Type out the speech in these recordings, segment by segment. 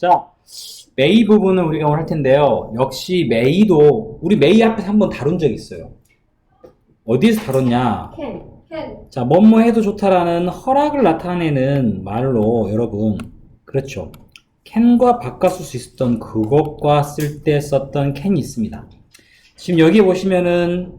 자, may 부분은 우리가 오늘 할 텐데요. 역시 may도 우리 may 앞에서 한번 다룬 적 있어요. 어디에서 다뤘냐? 캔, 캔. 자, 뭐뭐 해도 좋다라는 허락을 나타내는 말로 여러분, 그렇죠. 캔과 바꿔쓸 수 있었던 그것과 쓸 때 썼던 캔이 있습니다. 지금 여기 보시면은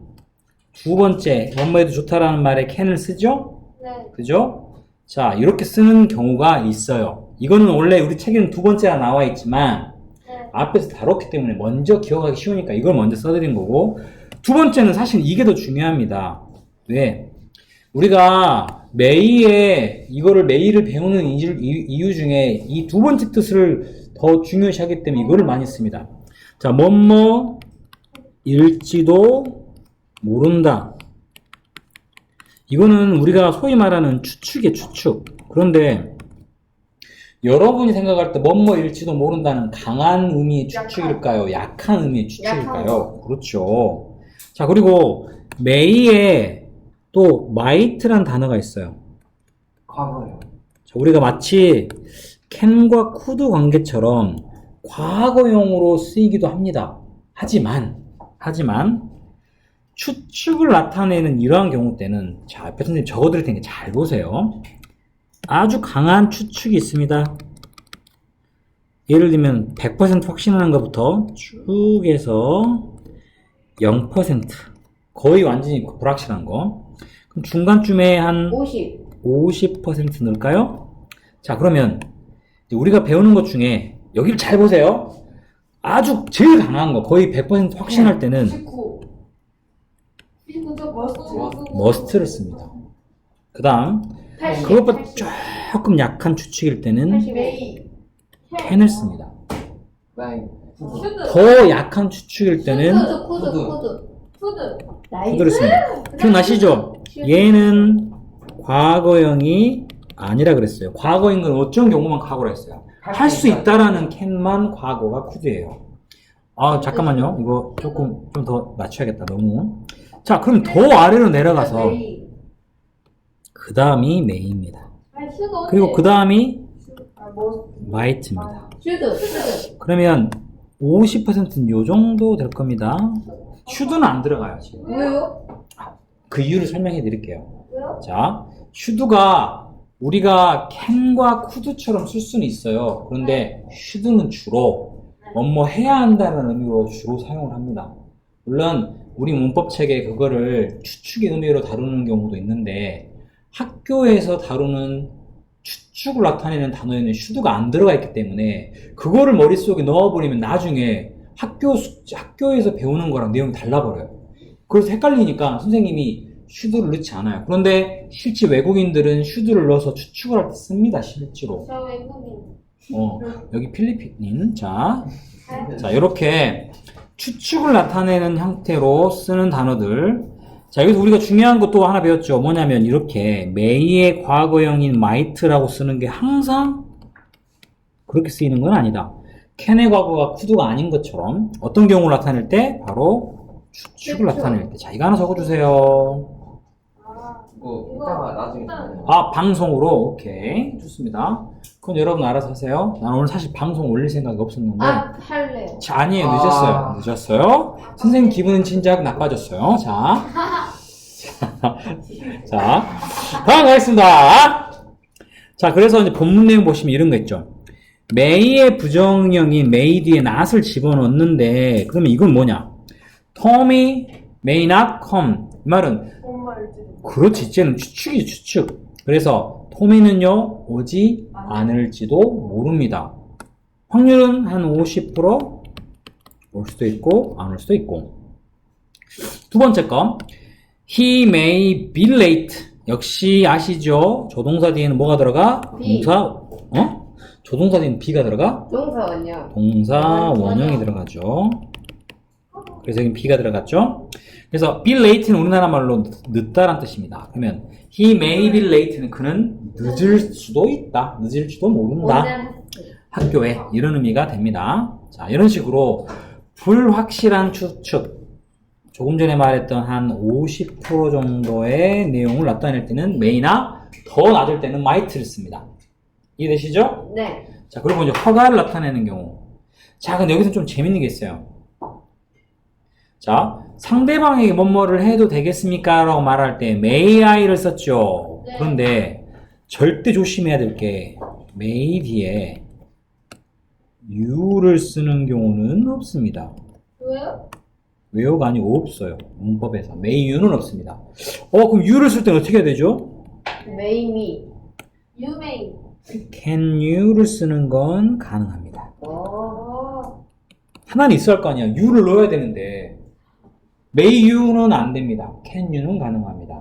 두 번째, 뭐뭐 해도 좋다라는 말에 캔을 쓰죠? 네. 그죠? 자, 이렇게 쓰는 경우가 있어요. 이거는 원래 우리 책에는 두 번째가 나와 있지만, 네. 앞에서 다뤘기 때문에 먼저 기억하기 쉬우니까 이걸 먼저 써드린 거고 두 번째는 사실 이게 더 중요합니다. 왜? 우리가 메이에 이거를 메이를 배우는 이유, 이유 중에 이 두 번째 뜻을 더 중요시하기 때문에 이거를 많이 씁니다. 자, 뭐뭐 일지도 모른다. 이거는 우리가 소위 말하는 추측의 추측. 그런데 여러분이 생각할 때 뭐뭐일지도 모른다는 강한 의미의 추측일까요? 약한 의미의 추측일까요? 그렇죠. 자, 그리고 메이에 또 might란 단어가 있어요. 과거요. 자, 우리가 마치 캔과 쿠드 관계처럼 과거용으로 쓰이기도 합니다. 하지만, 하지만, 추측을 나타내는 이러한 경우 때는, 자, 옆에 선생님 적어드릴 테니까 잘 보세요. 아주 강한 추측이 있습니다. 예를 들면, 100% 확신하는 것부터 쭉 해서 0%. 거의 완전히 불확실한 거. 그럼 중간쯤에 한 50. 50% 넣을까요? 자, 그러면 우리가 배우는 것 중에 여기를 잘 보세요. 아주 제일 강한 거, 거의 100% 확신할 때는 19. 19죠, 머스트. must를 씁니다. 그 다음, 80. 그것보다 조금 약한 추측일 때는 82. can을 씁니다. 라인. 푸드. 더 약한 추측일 때는 푸드, 푸드, 푸드. 푸드. 푸드. 푸드를 씁니다. 기억나시죠? 얘는 과거형이 아니라 그랬어요. 과거인 건 어쩐 경우만 과거라 했어요. 할 수 있다라는 캔만 과거가 쿠드예요. 아 잠깐만요. 이거 조금 좀 더 낮춰야겠다. 너무. 자 그럼 더 아래로 내려가서. 그 다음이 메이입니다. 그리고 그 다음이 아, 뭐. 마이트입니다. 그러면 50%는 요 정도 될 겁니다. 슈드는 안 들어가요 지금. 왜요? 그 이유를 설명해 드릴게요. 왜요? 자, 슈드가 우리가 캔과 쿠드처럼 쓸 수는 있어요. 그런데 슈드는 주로 뭐뭐 해야 한다는 의미로 주로 사용을 합니다. 물론 우리 문법 책에 그거를 추측의 의미로 다루는 경우도 있는데 학교에서 다루는 추측을 나타내는 단어에는 슈드가 안 들어가 있기 때문에 그거를 머릿속에 넣어버리면 나중에 학교 숙- 학교에서 배우는 거랑 내용이 달라버려요. 그래서 헷갈리니까 선생님이 슈드를 넣지 않아요. 그런데 실제 외국인들은 슈드를 넣어서 추측을 할 때 씁니다, 실제로. 저 외국인. 어, 여기 필리핀. 자, 자, 이렇게 추측을 나타내는 형태로 쓰는 단어들. 자, 여기서 우리가 중요한 것도 하나 배웠죠. 뭐냐면, 이렇게, 메이의 과거형인 might라고 쓰는 게 항상 그렇게 쓰이는 건 아니다. 캔의 과거가 쿠드가 아닌 것처럼 어떤 경우를 나타낼 때? 바로 추측을 그렇죠. 나타낼 때. 자, 이거 하나 적어주세요. 아, 이거 이따가 나중에. 아, 방송으로? 오케이. 좋습니다. 그건 여러분 알아서 하세요. 난 오늘 사실 방송 올릴 생각이 없었는데. 아, 할래요. 자, 아니에요. 아. 늦었어요. 늦었어요. 선생님 기분은 진작 나빠졌어요. 자. 자. 다음 가겠습니다. 자, 그래서 이제 본문 내용 보시면 이런 거 있죠. 메이의 부정형인 메이 뒤에 not을 집어넣는데, 그러면 이건 뭐냐? Tommy may not come. 이 말은, 그렇지. 이제는 추측이지, 추측. 그래서, 토미는요, 오지 않을지도 모릅니다. 확률은 한 50%? 올 수도 있고 안 올 수도 있고 두 번째 거 he may be late 역시 아시죠? 조동사 뒤에는 뭐가 들어가? be. 동사 어? 조동사 뒤에는 be가 들어가? 동사원요. 동사 원형이 들어가죠 그래서 여기 be가 들어갔죠? 그래서 be late는 우리나라 말로 늦다란 뜻입니다 그러면 he may be late는 그는 늦을 수도 있다 늦을지도 모른다 학교에 이런 의미가 됩니다. 자, 이런 식으로 불확실한 추측. 조금 전에 말했던 한 50% 정도의 내용을 나타낼 때는 may나 더 낮을 때는 might를 씁니다. 이해되시죠? 네. 자, 그리고 이제 허가를 나타내는 경우. 자, 근데 여기서 좀 재밌는 게 있어요. 자, 상대방에게 뭐뭐를 해도 되겠습니까? 라고 말할 때 may I를 썼죠. 네. 그런데 절대 조심해야 될 게 may 뒤에 you를 쓰는 경우는 없습니다. 왜요? 왜요가 아니고 없어요. 문법에서. may you는 없습니다. 어, 그럼 you를 쓸 때는 어떻게 해야 되죠? 메이미. 유메이. can you를 쓰는 건 가능합니다. 어. 하나는 있어야 할 거 아니야. you를 넣어야 되는데 may you는 안 됩니다. can you는 가능합니다.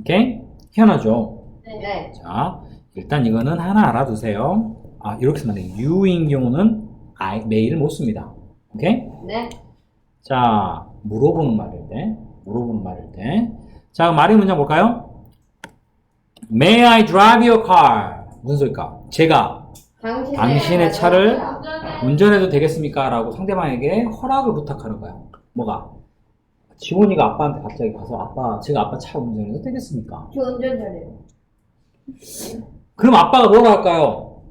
오케이? 희한하죠? 네. 자, 일단 이거는 하나 알아두세요. 아, 이렇게 쓰면 돼. you인 경우는 I, may를 못 씁니다. 오케이? 네. 자, 물어보는 말일 때, 물어보는 말일 때. 자, 말의 문장 볼까요? May I drive your car? 무슨 소리일까? 제가 당신의, 당신의 차를 운전해도 되겠습니까? 라고 상대방에게 허락을 부탁하는 거야. 뭐가? 지원이가 아빠한테 갑자기 가서 아빠, 제가 아빠 차 운전해도 되겠습니까? 저 운전 잘해요. 그럼 아빠가 뭐라 할까요?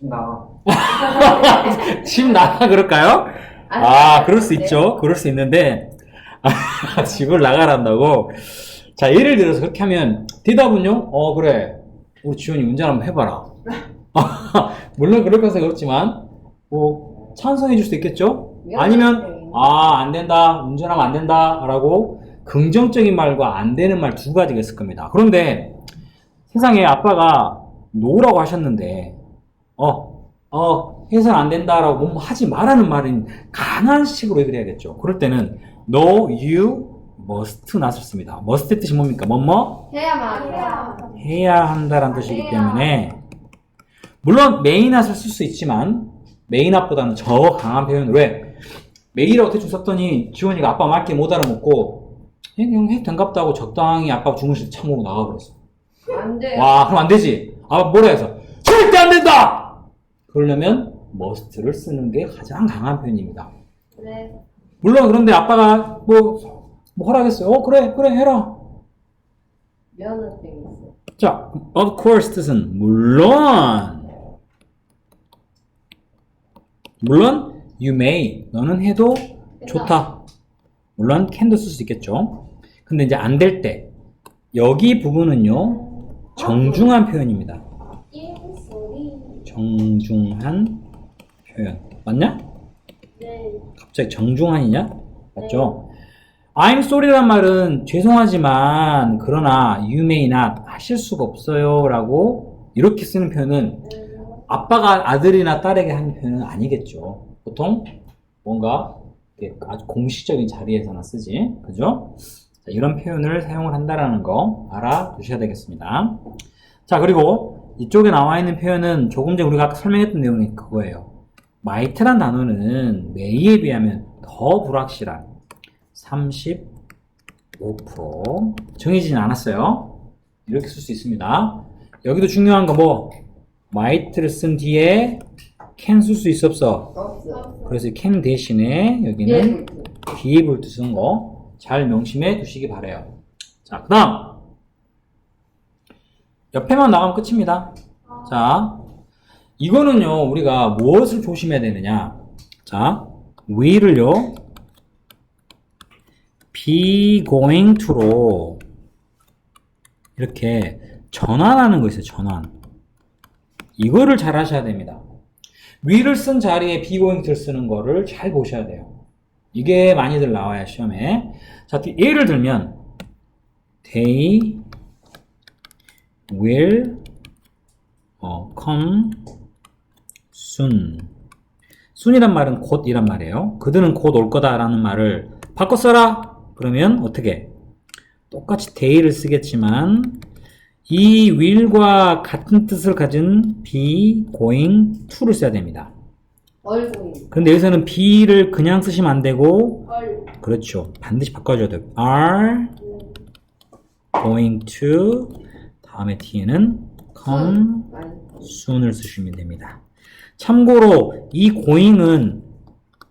나 집 나가 그럴까요? 아, 그럴 수 있죠. 그럴 수 있는데, 아, 집을 나가란다고. 자, 예를 들어서 그렇게 하면, 대답은요? 어, 그래. 우리 지원이 운전 한번 해봐라. 물론 그럴 가능성이 없지만, 뭐, 찬성해 줄 수도 있겠죠? 아니면, 아, 안 된다. 운전하면 안 된다. 라고, 긍정적인 말과 안 되는 말 두 가지가 있을 겁니다. 그런데, 세상에 아빠가 노라고 하셨는데, 어, 어, 해서는 안 된다라고 뭐 하지 말라는 말은 강한 식으로 얘기를 해야겠죠. 그럴 때는 no, you, must 나섰습니다. must의 뜻이 뭡니까? 뭐뭐 해야만 해야. 해야 한다라는 뜻이기 때문에 물론 may not을 쓸 수 있지만 may not보다는 더 강한 표현을 왜? may라고 대충 썼더니 지원이가 아빠 말게 못 알아먹고 그냥 해도 된갑다 하고 적당히 아빠 중국실 창으로 나가버렸어. 안 돼요. 와, 그럼 안 되지. 아, 뭐라 해서? 절대 안 된다! 그러려면 must를 쓰는 게 가장 강한 표현입니다. 네. 물론 그런데 아빠가 뭐, 뭐 허락했어요. 어, 그래, 그래, 해라. 있어. 자, of course 뜻은 물론. 물론, you may. 너는 해도 좋다. 물론, can도 쓸 수 있겠죠. 근데 이제 안 될 때. 여기 부분은요, 정중한 표현입니다. 소리. 정중한 표현. 맞냐? 네. 갑자기 정중한이냐? 맞죠? I'm sorry란 말은 죄송하지만 그러나 you may not 하실 수가 없어요 라고 이렇게 쓰는 표현은 아빠가 아들이나 딸에게 하는 표현은 아니겠죠. 보통 뭔가 아주 공식적인 자리에서나 쓰지. 그죠? 자, 이런 표현을 사용을 한다라는 거 알아두셔야 되겠습니다. 자, 그리고 이쪽에 나와 있는 표현은 조금 전에 우리가 아까 설명했던 내용이 그거예요. Might란 단어는 may에 비하면 더 불확실한 35% 정해지진 않았어요. 이렇게 쓸 수 있습니다. 여기도 중요한 거 뭐? might를 쓴 뒤에 can 쓸 수 있어 없어? 그래서 can 대신에 여기는 예. be able to 쓰는 거 잘 명심해 두시기 바래요. 자, 그 다음 옆에만 나가면 끝입니다. 자, 이거는요, 우리가 무엇을 조심해야 되느냐. 자, will을요, be going to로 이렇게 전환하는 거 있어요, 전환. 이거를 잘 하셔야 됩니다. will을 쓴 자리에 be going to를 쓰는 거를 잘 보셔야 돼요. 이게 많이들 나와요, 시험에. 자, 예를 들면, they will 어, come soon. soon이란 말은 곧이란 말이에요. 그들은 곧 올 거다라는 말을 바꿔 써라. 그러면 어떻게? 똑같이 day를 쓰겠지만 이 will과 같은 뜻을 가진 be going to를 써야 됩니다. 그런데 여기서는 be를 그냥 쓰시면 안 되고 얼. 그렇죠. 반드시 바꿔줘야 돼요. are going to 다음에 t는 come soon을 쓰시면 됩니다. 참고로 이 going은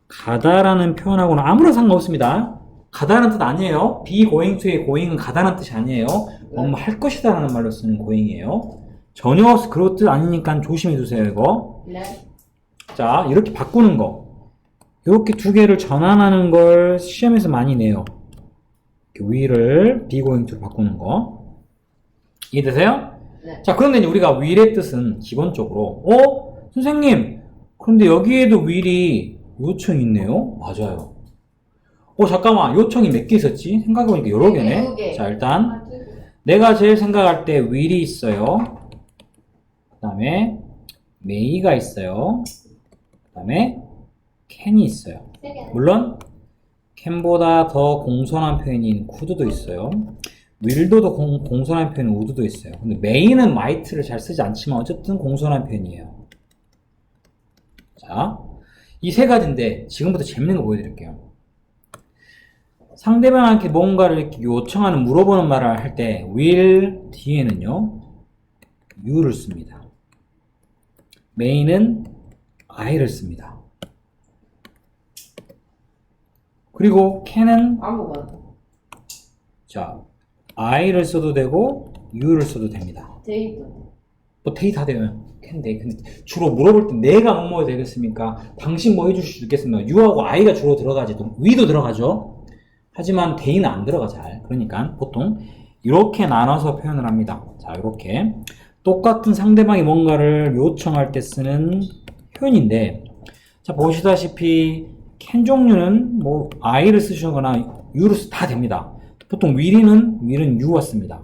가다라는 표현하고는 아무런 상관없습니다. 가다라는 뜻 아니에요. be going to의 going은 가다라는 뜻이 아니에요. 뭔가 할 것이다 라는 말로 쓰는 going이에요. 전혀 그런 뜻 아니니까 조심해 두세요, 이거. 네. 자, 이렇게 바꾸는 거. 이렇게 두 개를 전환하는 걸 시험에서 많이 내요. 이렇게 will을 be going to로 바꾸는 거. 이해되세요? 네. 자, 그런데 우리가 will의 뜻은 기본적으로, 어? 선생님, 그런데 여기에도 will이 요청이 있네요? 맞아요. 어, 잠깐만, 요청이 몇 개 있었지? 생각해보니까 여러 네, 개네. 개. 자, 일단, 내가 제일 생각할 때 will이 있어요. 그 다음에 may가 있어요. 그 다음에 can이 있어요. 물론 can보다 더 공손한 표현인 could도 있어요. will도 더 공, 공손한 표현인 would도 있어요. 근데 may는 might를 잘 쓰지 않지만 어쨌든 공손한 표현이에요. 자, 이 세 가지인데 지금부터 재밌는 거 보여드릴게요. 상대방한테 뭔가를 이렇게 요청하는 물어보는 말을 할 때 will 뒤에는요 you를 씁니다. may는 I를 씁니다. 그리고 can은 아무거나. 자 I를 써도 되고 you를 써도 됩니다. 데이트. 뭐 데이 다 돼요. 돼. 근데 주로 물어볼 때 내가 뭐 먹어야 되겠습니까? 당신 뭐 해주실 수 있겠습니까? you하고 I가 주로 들어가지. we도 들어가죠. 하지만 데이는 안 들어가 잘. 그러니까 보통 이렇게 나눠서 표현을 합니다. 자 이렇게 똑같은 상대방이 뭔가를 요청할 때 쓰는 표현인데 자 보시다시피 can 종류는 뭐 I를 쓰시거나 쓰- 다 됩니다. 보통 will이는 will은 you 왔습니다.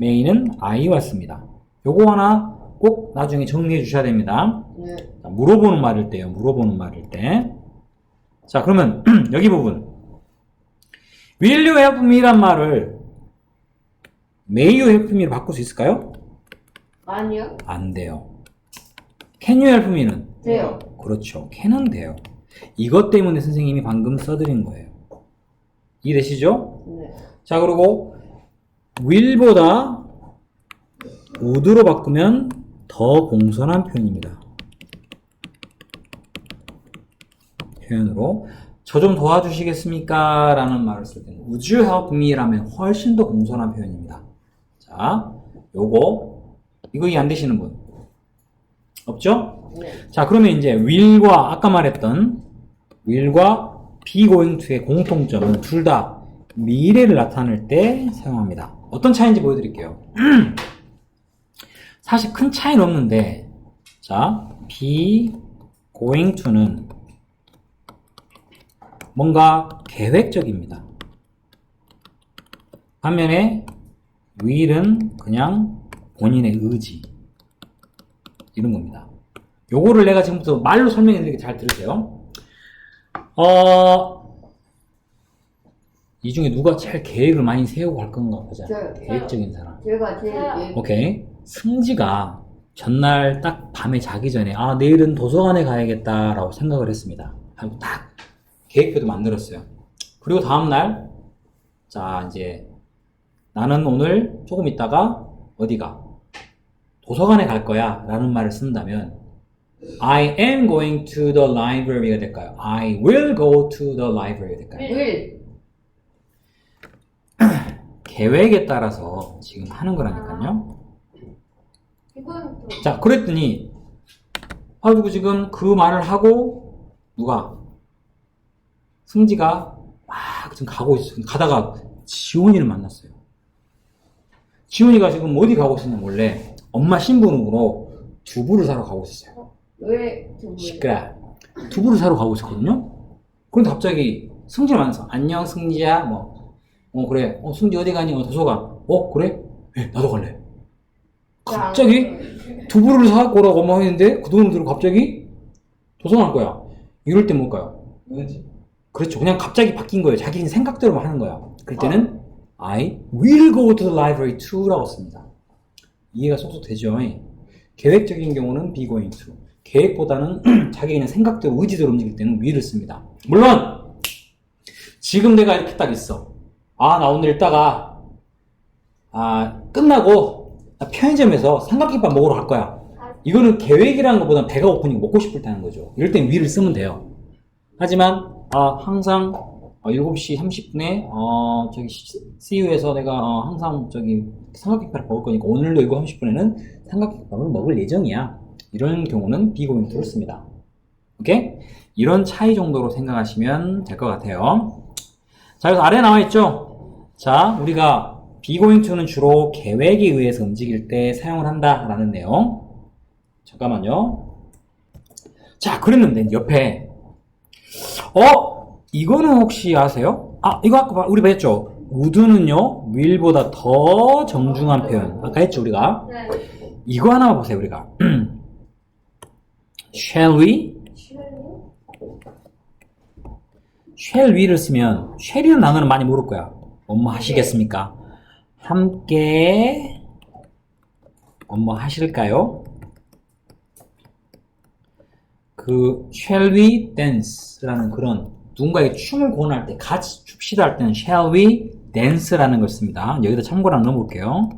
may는 I 왔습니다. 요거 하나 꼭 나중에 정리해 주셔야 됩니다. 네. 자, 물어보는 말일 때요. 물어보는 말일 때. 자, 그러면 여기 부분. will you help me란 말을 may you help me로 바꿀 수 있을까요? 아니요. 안 돼요. can you help me는 돼요. 그렇죠. can은 돼요. 이것 때문에 선생님이 방금 써드린 거예요. 이해되시죠? 네. 자, 그리고 will보다 would로 바꾸면 더 공손한 표현입니다. 표현으로 저 좀 도와주시겠습니까? 라는 말을 쓸 때는 would you help me? 라면 훨씬 더 공손한 표현입니다. 자, 요거 이거 이해 안 되시는 분 없죠? 네. 자, 그러면 이제 will과 아까 말했던 will과 be going to의 공통점은 둘 다 미래를 나타낼 때 사용합니다. 어떤 차이인지 보여드릴게요. 사실 큰 차이는 없는데, 자, be going to는 뭔가 계획적입니다. 반면에 will은 그냥 본인의 의지. 이런 겁니다. 요거를 내가 지금부터 말로 설명해 드리게 잘 들으세요. 어, 이 중에 누가 제일 계획을 많이 세우고 할 건가 보자. 저요. 계획적인 사람. 제가 제일 어. 예. 오케이. 승지가 전날 딱 밤에 자기 전에, 아, 내일은 도서관에 가야겠다라고 생각을 했습니다. 하고 딱 계획표도 만들었어요. 그리고 다음날, 자, 이제, 나는 오늘 조금 있다가 어디가? 도서관에 갈 거야. 라는 말을 쓴다면, I am going to the library가 될까요? I will go to the library가 될까요? 윌. 계획에 따라서 지금 하는 거라니까요. 이건 또 자, 그랬더니, 가지고 지금 그 말을 하고, 누가? 승지가 막 지금 가고 있어. 가다가 지훈이를 만났어요. 지훈이가 지금 어디 가고 있었냐, 몰래. 엄마 신부름으로 두부를 사러 가고 있었어요. 왜 두부? 시끄러. 두부를 사러 가고 있었거든요? 그런데 갑자기 승지를 만나서, 안녕, 승지야. 뭐, 어, 그래. 어, 승지 어디 가니? 어, 도서관. 어, 그래? 예, 나도 갈래. 갑자기 두부를 사갖고 오라고 엄마 했는데 그 들고 갑자기 도서관 갈 거야. 이럴 때 뭘까요? 그렇죠. 그냥 갑자기 바뀐 거예요. 자기 생각대로만 하는 거야. 그럴 때는 I will go to the library to라고 씁니다. 이해가 쏙쏙 되죠? 계획적인 경우는 be going to. 계획보다는 자기 그냥 생각대로 의지대로 움직일 때는 will을 씁니다. 물론 지금 내가 이렇게 딱 있어. 아, 나 오늘 이따가 아, 끝나고 나 편의점에서 삼각김밥 먹으러 갈 거야. 이거는 계획이라는 것보다 배가 고프니까 먹고 싶을 때 하는 거죠. 이럴 땐 will을 쓰면 돼요. 하지만 아, 항상 어, 7시 30분에 어, 저기 CU에서 내가 어, 항상 저기 삼각김밥을 먹을 거니까 오늘도 7시 30분에는 삼각김밥을 먹을 예정이야. 이런 경우는 to를 씁니다. 오케이? 이런 차이 정도로 생각하시면 될 것 같아요. 자, 그래서 아래 나와 있죠? 자, 우리가 to는 주로 계획에 의해서 움직일 때 사용을 한다라는 내용. 잠깐만요. 자, 그랬는데 옆에 어? 이거는 혹시 아세요? 아, 이거 아까 봐- 우리 봤죠? would는요, will보다 더 정중한 표현. 아까 했죠, 우리가? 네. 이거 하나만 보세요, 우리가. shall we? shall we를 쓰면, shall이라는 단어는 많이 모를 거야. 업무 하시겠습니까? 함께 업무 하실까요? 그 shall we dance라는 그런 누군가에게 춤을 권할 때 같이 춥시다 할 때는 shall we dance라는 걸 씁니다. 여기다 참고랑 넣어볼게요.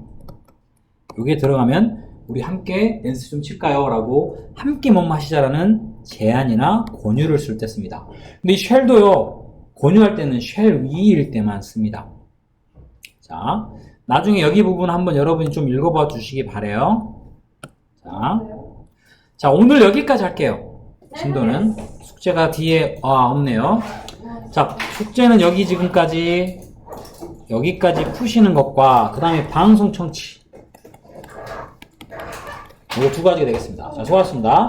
여기에 들어가면 우리 함께 댄스 좀 칠까요? 라고 함께 뭐뭐 하시자라는 제안이나 권유를 쓸 때 씁니다. 근데 이 shall도요 권유할 때는 shall we일 때만 씁니다. 자, 나중에 여기 부분 한번 여러분이 좀 읽어봐 주시기 바래요. 자, 자 오늘 여기까지 할게요. 진도는 숙제가 뒤에 아 없네요. 자 숙제는 여기 지금까지 여기까지 푸시는 것과 그 다음에 방송 청취 이거 두 가지가 되겠습니다. 자 수고하셨습니다.